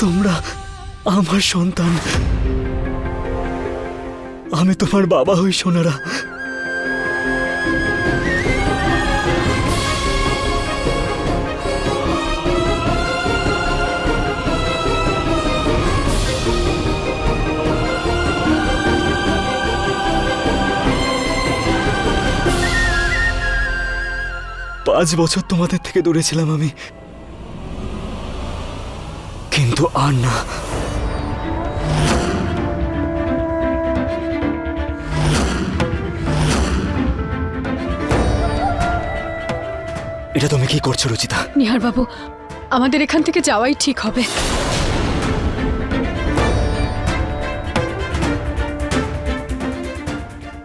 তোমরা আমার সন্তান। আমি তোমার বাবা হই, সোনারা। পাঁচ বছর তোমাদের থেকে দূরে ছিলাম আমি। কিন্তু আর না। এটা তুমি কি করছ, রুচিতা? নিহার বাবু আমাদের এখান থেকে যাওয়াই ঠিক হবে।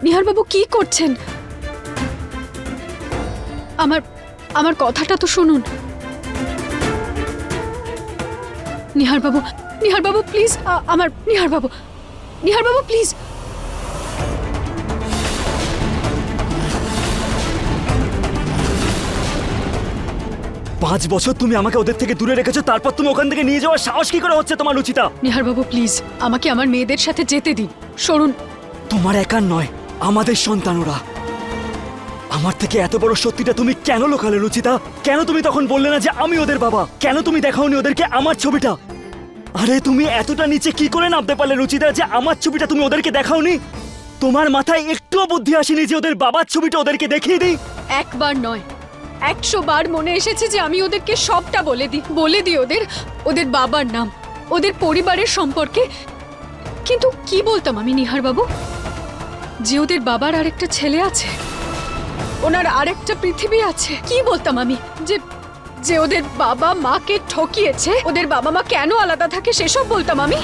নিহার বাবু কি করছেন? আমার আমার কথাটা তো শুনুন। নিহার বাবু নিহার বাবু প্লিজ আমার নিহার বাবু নিহার বাবু প্লিজ পাঁচ বছর তুমি আমাকে ওদের থেকে দূরে রেখেছো তারপর তুমি ওখান থেকে নিয়ে যাওয়ার সাহস কি করে হচ্ছে তোমার রুচিতা নিহার বাবু প্লিজ আমাকে আমার মেয়েদের সাথে যেতে দিন। সরুন। তোমার একার নয় আমাদের সন্তান ওরা আমার থেকে এত বড় সত্যিটা তুমি কেন লোকালে রুচিতা কেন তুমি তখন বললে না যে আমি ওদের বাবা? কেন তুমি দেখাওনি ওদেরকে আমার ছবিটা? আরে তুমি এতটা নিচে কি করে নামতে পারলে রুচিতা যে আমার ছবিটা তুমি ওদেরকে দেখাওনি? তোমার মাথায় একটুও বুদ্ধি আসেনি যে ওদের বাবার ছবিটা ওদেরকে দেখিয়ে দিই? একবার নয়, একশো বার মনে এসেছে যে আমি ওদেরকে সবটা বলে দিই বলে দিই ওদের ওদের বাবার নাম, ওদের পরিবারের সম্পর্কে। কিন্তু কি বলতাম আমি নিহার বাবু যে ওদের বাবার আরেকটা ছেলে আছে, ওনার আরেকটা পৃথিবী আছে, কি বলতাম আমি? যে যে ওদের বাবা মাকে ঠকিয়েছে ওদের বাবা মা কেন আলাদা থাকে সেসব বলতাম আমি।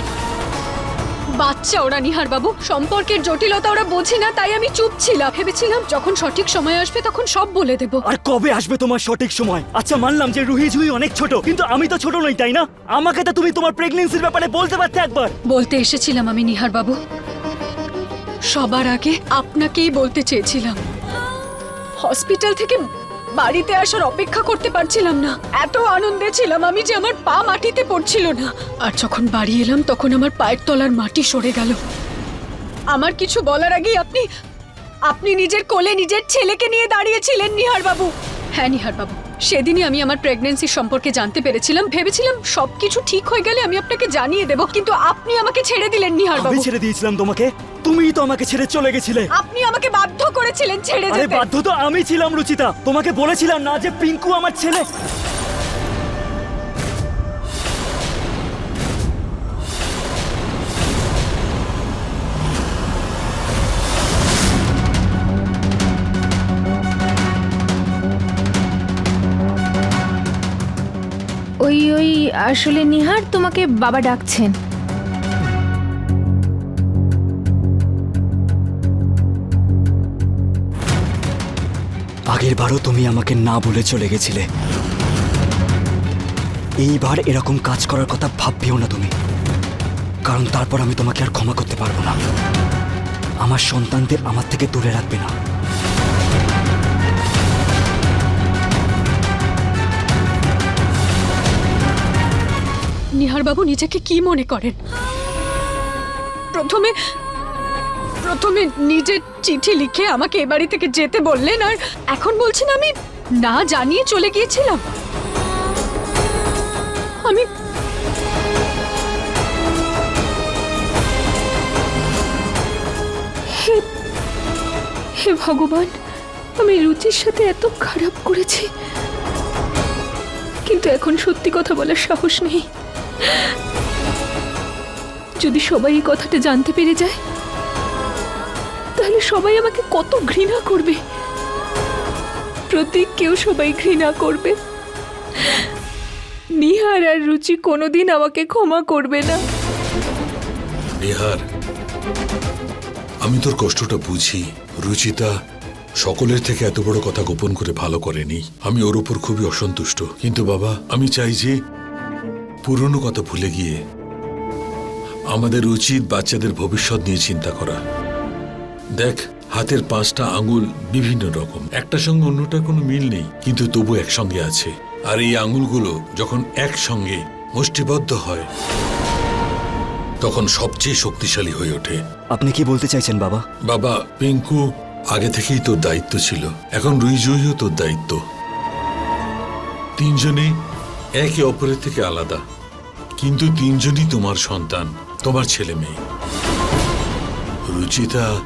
বাচ্চা ওরা নিহার বাবু সম্পর্কের জটিলতা ওরা বোঝে না তাই আমি চুপ ছিলাম। ভেবেছিলাম যখন সঠিক সময় আসবে তখন সব বলে দেব। আর কবে আসবে তোমার সঠিক সময়? আচ্ছা মানলাম যে রুহি ঝুহি অনেক ছোট কিন্তু আমি তো ছোট নই তাই না? আমাকে তো তুমি তোমার প্রেগনেন্সির ব্যাপারে বলতে পারতে একবার। বলতে এসেছিলাম আমি নিহার বাবু সবার আগে আপনাকেই বলতে চেয়েছিলাম। হসপিটাল থেকে বাড়িতে আসার অপেক্ষা করতে পারছিলাম না। এত আনন্দে ছিলাম আমি যে আমার পা মাটিতে পড়ছিল না। আর যখন বাড়ি এলাম, তখন আমার পায়ের তলার মাটি সরে গেল। আমার কিছু বলার আগেই আপনি আপনি নিজের কোলে নিজের ছেলেকে নিয়ে দাঁড়িয়েছিলেন নিহার বাবু হ্যাঁ নিহার বাবু সেদিনই আমি আমার প্রেগনেন্সি সম্পর্কে জানতে পেরেছিলাম। ভেবেছিলাম সবকিছু ঠিক হয়ে গেলে আমি আপনাকে জানিয়ে দেব কিন্তু আপনি আমাকে ছেড়ে দিলেন নিহার বাবু। আমি ছেড়ে দিয়েছিলাম তোমাকে। তুমিই তো আমাকে ছেড়ে চলে গেছিলে। আপনি আমাকে বাধ্য করেছিলেন ছেড়ে আরে যেতে। বাধ্য তো আমি ছিলাম রুচিতা। তোমাকে বলেছিলাম না যে পিঙ্কু আমার ছেলে। ওই ওই, আসলে নিহার তোমাকে বাবা ডাকছেন। আগের বারও তুমি আমাকে না বলে চলে গেছিলে। এইবার এরকম কাজ করার কথা ভাববেও না তুমি। কারণ তারপর আমি তোমাকে আর ক্ষমা করতে পারব না। আমার সন্তানদের আমার থেকে দূরে রাখবে না। নিহার বাবু নিজেকে কি মনে করেন? প্রথমে প্রথমে নিজের চিঠি লিখে আমাকে এ বাড়ি থেকে যেতে বললেন আর এখন বলছেন আমি না জানিয়ে চলে গিয়েছিলাম। আমি হে ভগবান, আমি রুচির সাথে এত খারাপ করেছি। কিন্তু এখন সত্যি কথা বলার সাহস নেই। যদি সবাই এই কথাটা জানতে পেরে যায়, তাহলে সবাই আমাকে কত ঘৃণা করবে। প্রতীককেও সবাই ঘৃণা করবে। নিহার আর রুচি কোনোদিন আমাকে ক্ষমা করবে না। নিহার, আমি তোর কষ্টটা বুঝি। রুচিতা সকলের থেকে এত বড় কথা গোপন করে ভালো করেনি। আমি ওর উপর খুবই অসন্তুষ্ট। কিন্তু বাবা, আমি চাই যে পুরনো কথা ভুলে গিয়ে আমাদের উচিত বাচ্চাদের ভবিষ্যৎ নিয়ে চিন্তা করা। দেখ হাতের পাঁচটা আঙুল বিভিন্ন রকম। একটা সঙ্গে অন্যটার কোনো মিল নেই কিন্তু তবু একসঙ্গে আছে। আর এই আঙুলগুলো যখন একসঙ্গে মুষ্টিবদ্ধ হয় তখন সবচেয়ে শক্তিশালী হয়ে ওঠে। আপনি কি বলতে চাইছেন বাবা? বাবা পিঙ্কু আগে থেকেই তোর দায়িত্ব ছিল। এখন রুইজয়ও তোর দায়িত্ব। তিনজনে একে অপরের থেকে আলাদা। কিন্তু তিনজনই তোমার সন্তান, তোমার ছেলে মেয়ে। রুচিতা,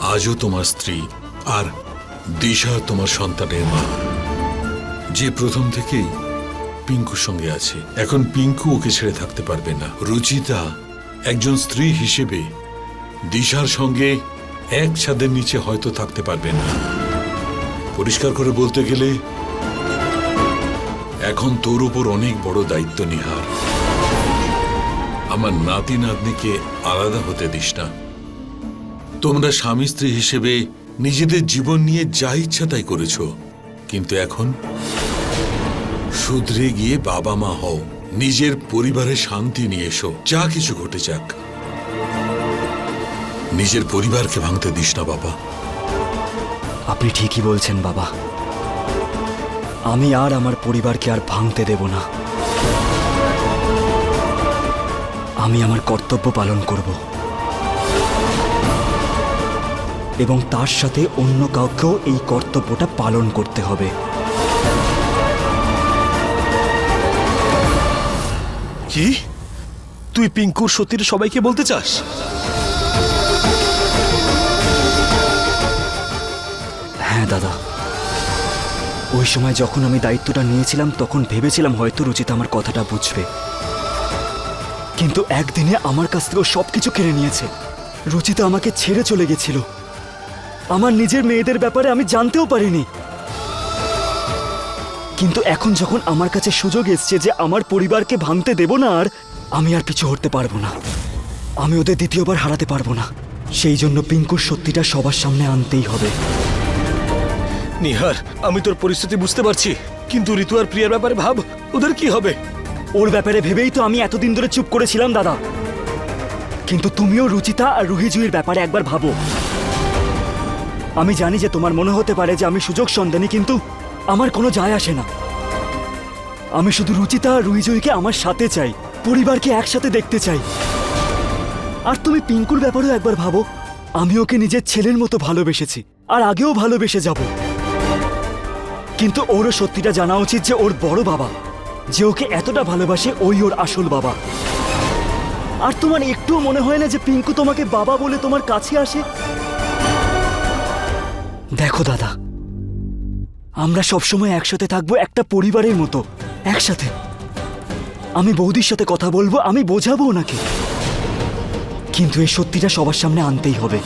আজও তোমার স্ত্রী, আর দিশা তোমার সন্তানের মা। যে প্রথম থেকেই পিঙ্কুর সঙ্গে আছে। এখন পিঙ্কু ওকে ছেড়ে থাকতে পারবে না। রুচিতা একজন স্ত্রী হিসেবে দিশার সঙ্গে এক ছাদের নিচে হয়তো থাকতে পারবে না। পরিষ্কার করে বলতে গেলে এখন তোর উপর অনেক বড় দায়িত্ব, নিহার। আমার নাতি নাতনিকে আলাদা হতে দিস না। তোমরা স্বামী স্ত্রী হিসেবে নিজেদের জীবন নিয়ে যা ইচ্ছা তাই করেছ, কিন্তু এখন শুধরে গিয়ে বাবা মা হও, নিজের পরিবারে শান্তি নিয়ে এসো, যা কিছু ঘটে যাক। নিজের পরিবারকে ভাঙতে দিস না, বাবা। আপনি ঠিকই বলছেন, বাবা। আমি আর আমার পরিবারকে আর ভাঙতে দেব না। আমি আমার কর্তব্য পালন করব। এবং তার সাথে অন্য কাউকেও এই কর্তব্যটা পালন করতে হবে। কি? তুই পিঙ্কুর সত্যিটা সবাইকে বলতে চাস? হ্যাঁ দাদা। ওই সময় যখন আমি দায়িত্বটা নিয়েছিলাম, তখন ভেবেছিলাম হয়তো রুচিতা আমার কথাটা বুঝবে। কিন্তু একদিনে আমার কাছ থেকে সব কিছু কেড়ে নিয়েছে। রুচিতা আমাকে ছেড়ে চলে গেছিল। আমার নিজের মেয়েদের ব্যাপারে আমি জানতেও পারিনি। কিন্তু এখন যখন আমার কাছে সুযোগ এসছে যে আমার পরিবারকে ভাঙতে দেব না আর, আমি আর পিছু হটতে পারব না। আমি ওদের দ্বিতীয়বার হারাতে পারব না। সেই জন্য পিঙ্কুর সত্যিটা সবার সামনে আনতেই হবে। নিহার, আমি তোর পরিস্থিতি বুঝতে পারছি। কিন্তু ঋতু আর প্রিয়ার ব্যাপারে ভাব, ওদের কি হবে? ওর ব্যাপারে ভেবেই তো আমি এতদিন ধরে চুপ করেছিলাম, দাদা। কিন্তু তুমিও রুচিতা আর রুহিজুইর ব্যাপারে একবার ভাবো। আমি জানি যে তোমার মনে হতে পারে যে আমি সুযোগ সন্ধানী, কিন্তু আমার কোনো যায় আসে না। আমি শুধু রুচিতা আর রুহিজুইকে আমার সাথে চাই, পরিবারকে একসাথে দেখতে চাই। আর তুমি পিঙ্কুর ব্যাপারেও একবার ভাবো, আমি ওকে নিজের ছেলের মতো ভালোবেসেছি, আর আগেও ভালোবেসে যাব। কিন্তু ওরও সত্যিটা জানা উচিত যে ওর বড় বাবা, যে ওকে এতটা ভালোবাসে ওই ওর আসল বাবা। আর তোমার একটুও মনে হয় না যে পিঙ্কু তোমাকে বাবা বলে তোমার কাছে আসে? দেখো দাদা, আমরা সবসময় একসাথে থাকব একটা পরিবারের মতো, একসাথে। আমি বৌদির সাথে কথা বলব, আমি বোঝাবো ওনাকে। কিন্তু এই সত্যিটা সবার সামনে আনতেই হবে।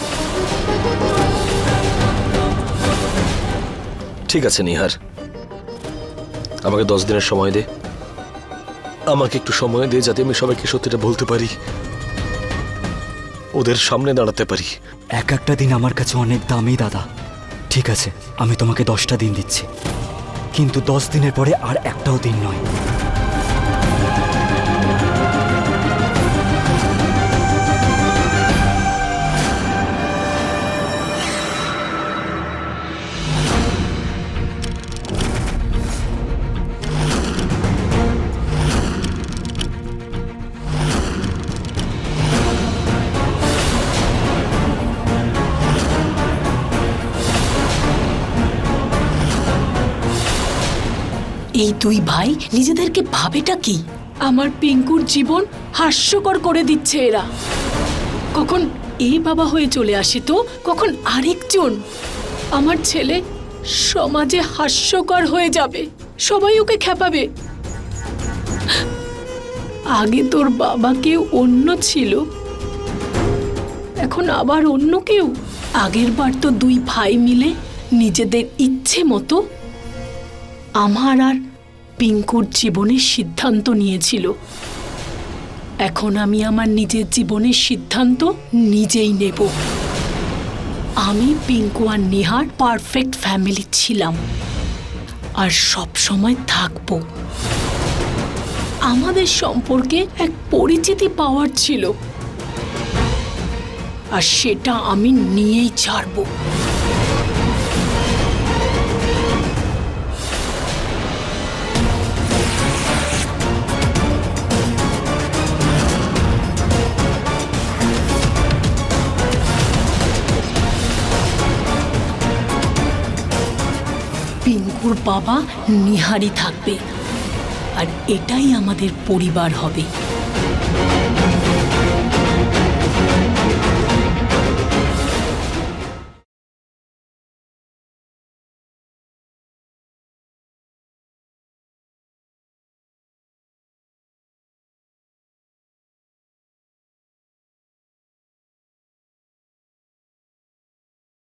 ঠিক আছে, নিহার। আমাকে দশ দিনের সময় দে। আমাকে একটু সময় দে যাতে আমি সবাইকে সত্যিটা বলতে পারি। ওদের সামনে দাঁড়াতে পারি। এক একটা দিন আমার কাছে অনেক দামি দাদা। ঠিক আছে, আমি তোমাকে দশটা দিন দিচ্ছি। কিন্তু দশ দিনের পরে আর একটাও দিন নয়। এই দুই ভাই নিজেদেরকে ভাবেটা কি? আমার পিঙ্কুর জীবন হাস্যকর করে দিচ্ছে এরা। কখন এ বাবা হয়ে চলে আসে তো কখন আরেকজন। আমার ছেলে সমাজে হাস্যকর হয়ে যাবে সবাই ওকে খেপাবে। আগে তোর বাবা কেউ অন্য ছিল এখন আবার অন্য কেউ। আগের বার তো দুই ভাই মিলে নিজেদের ইচ্ছে মতো আমার আর পিঙ্কুর জীবনের সিদ্ধান্ত নিয়েছিল। এখন আমি আমার নিজের জীবনের সিদ্ধান্ত নিজেই নেব। আমি পিঙ্কু আর নেহার পারফেক্ট ফ্যামিলি ছিলাম। আর সব সময় থাকব। আমাদের সম্পর্কে এক পরিচিতি পাওয়ার ছিল। আর সেটা আমি নিয়েই ছাড়বো। বাবা নিহারি থাকবে। আর এটাই আমাদের পরিবার হবে।